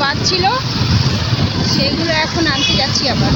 বাদ ছিল সেগুলো এখন আনতে যাচ্ছি আবার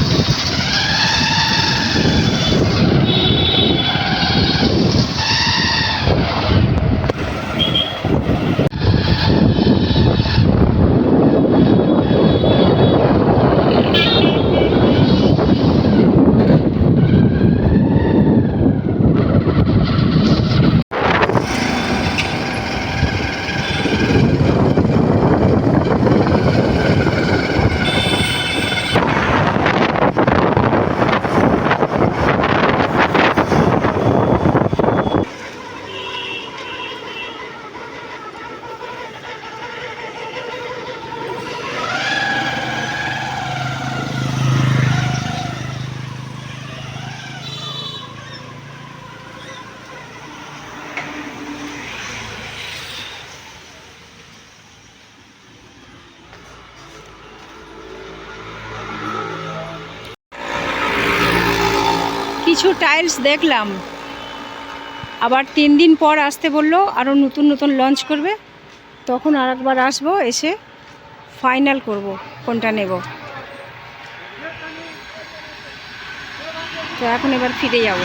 কিছু টাইলস দেখলাম। আবার তিন দিন পর আসতে বলল আরও নতুন নতুন লঞ্চ করবে। তখন আর একবার আসব, এসে ফাইনাল করব, কোনটা নেব। তো এখন এবার ফিরে যাব।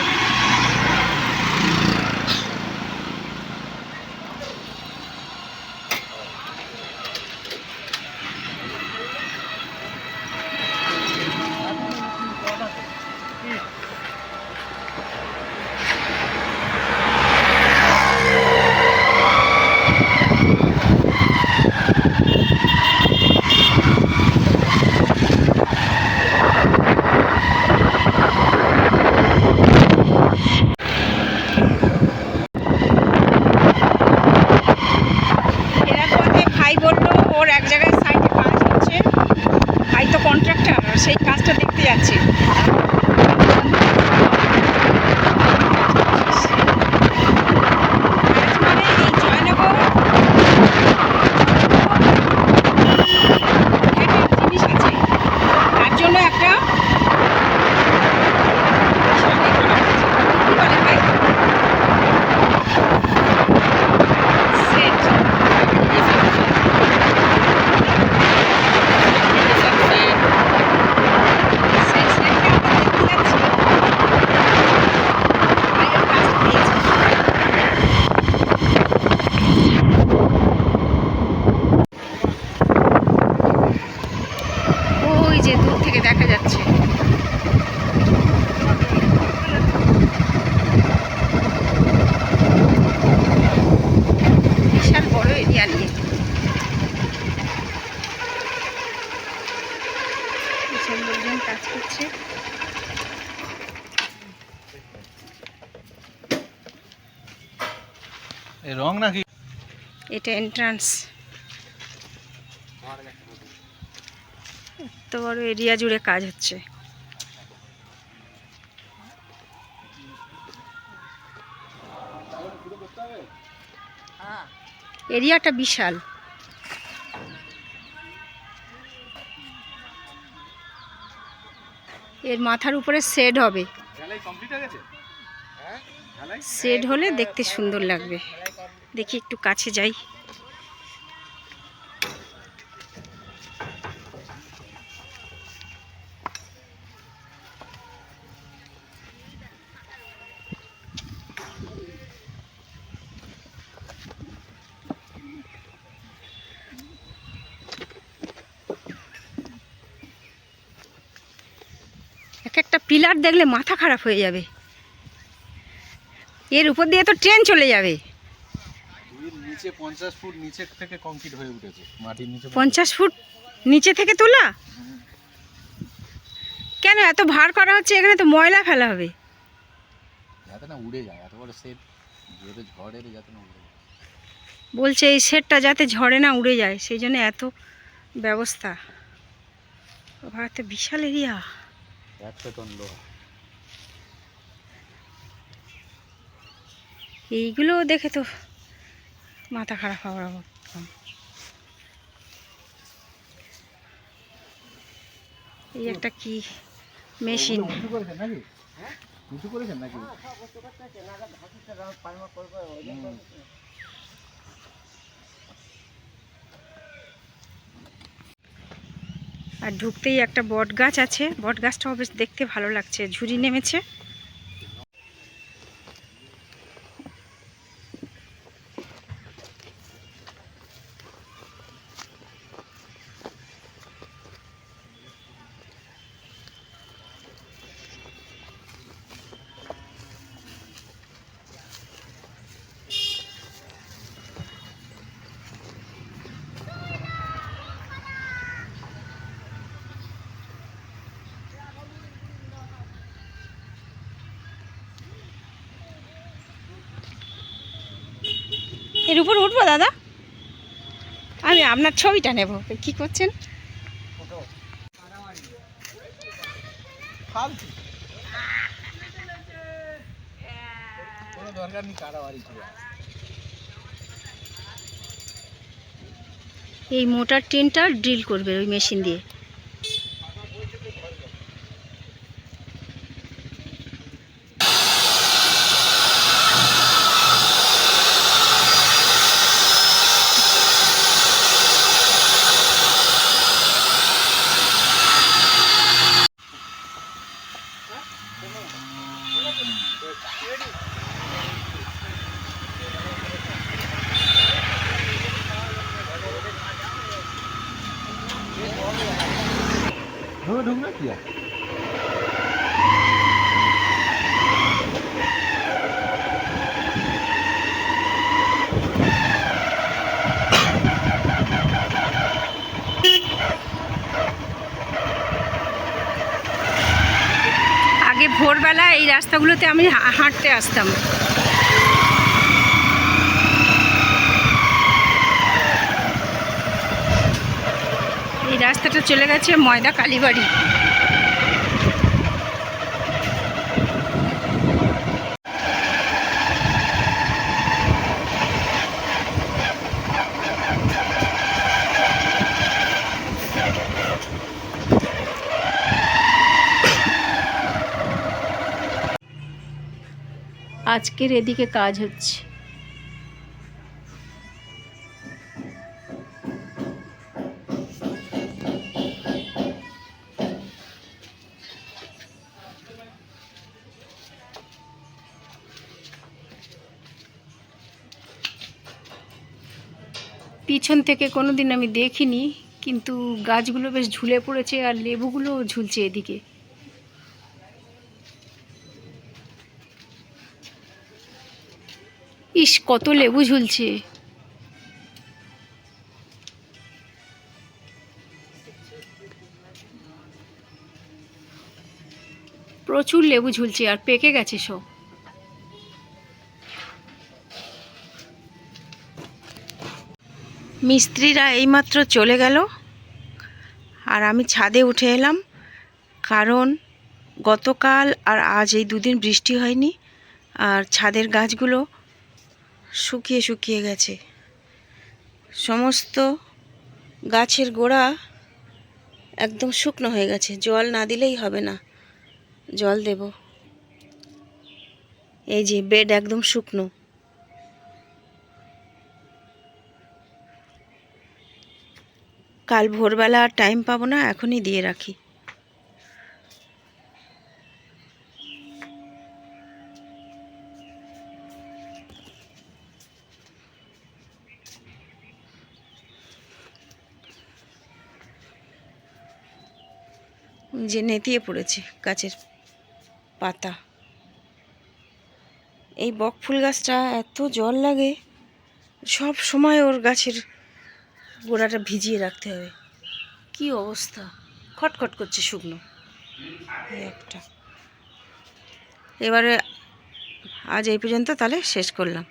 এটা এন্ট্রান্স এত বড় এরিয়া জুড়ে কাজ হচ্ছে। এরিয়াটা বিশাল। এর মাথার উপরে শেড হবে। শেড হলে দেখতে সুন্দর লাগবে। দেখি একটু কাছে যাই। এক একটা পিলার দেখলে মাথা খারাপ হয়ে যাবে। এর উপর দিয়ে তো ট্রেন চলে যাবে। নিচে পঞ্চাশ ফুট নিচে থেকে কংক্রিট হয়ে উঠেছে মাটির নিচে পঞ্চাশ ফুট। নিচে থেকে তোলা? কেন এত ভার করা হচ্ছে? এখানে তো ময়লা ফেলা হবে। যাতে না উড়ে যায় এত বড় সেট যেহেতু ঝড়ের যাতে না উড়ে যায়। বলছে এই সেটটা যাতে ঝড়ে না উড়ে যায় সেই জন্য এত ব্যবস্থা। এত বিশাল এরিয়া একশো টন লোহা। এইগুলো দেখে তো মাথা খারাপ হওয়ার মতন। এই একটা কি মেশিন? করেছেন নাকি। আর ঢুকতেই একটা বট গাছ আছে। বট গাছটাও বেশ দেখতে ভালো লাগছে। ঝুড়ি নেমেছে। এর উপর উঠবো দাদা? আমি আপনার ছবিটা নেব কি করছেন? দরকার নেই কারাবাড়ি এই মোটার ট্রেনটা ড্রিল করবে ওই মেশিন দিয়ে। আগে ভোরবেলা এই রাস্তাগুলোতে আমি হাঁটতে আসতাম। রাস্তাটা চলে গেছে ময়দা কালীবাড়ি। আজকের এদিকে কাজ হচ্ছে। পিছন থেকে কোনো দিন আমি দেখিনি, কিন্তু গাছগুলো বেশ ঝুলে পড়েছে আর লেবুগুলো ঝুলছে এদিকে। ইস, কত লেবু ঝুলছে। প্রচুর লেবু ঝুলছে আর পেকে গেছে সব। মিস্ত্রিরা এইমাত্র চলে গেল। আর আমি ছাদে উঠে এলাম, কারণ গতকাল আর আজ এই দুদিন বৃষ্টি হয়নি, আর ছাদের গাছগুলো শুকিয়ে শুকিয়ে গেছে। সমস্ত গাছের গোড়া একদম শুকনো হয়ে গেছে, জল না দিলেই হবে না, জল দেব। এই যে বেড একদম শুকনো। কাল ভোরবেলা আর টাইম পাবো না, এখনই দিয়ে রাখি। যে নেতিয়ে পড়েছে, গাছের পাতা। এই বকফুল গাছটা এত জল লাগে, সব সময় ওর গাছের গোড়াটা ভিজিয়ে রাখতে হবে। কি অবস্থা? খটখট করছে শুকনো। একটা। এবারে আজ এই পর্যন্ত, তাহলে শেষ করলাম।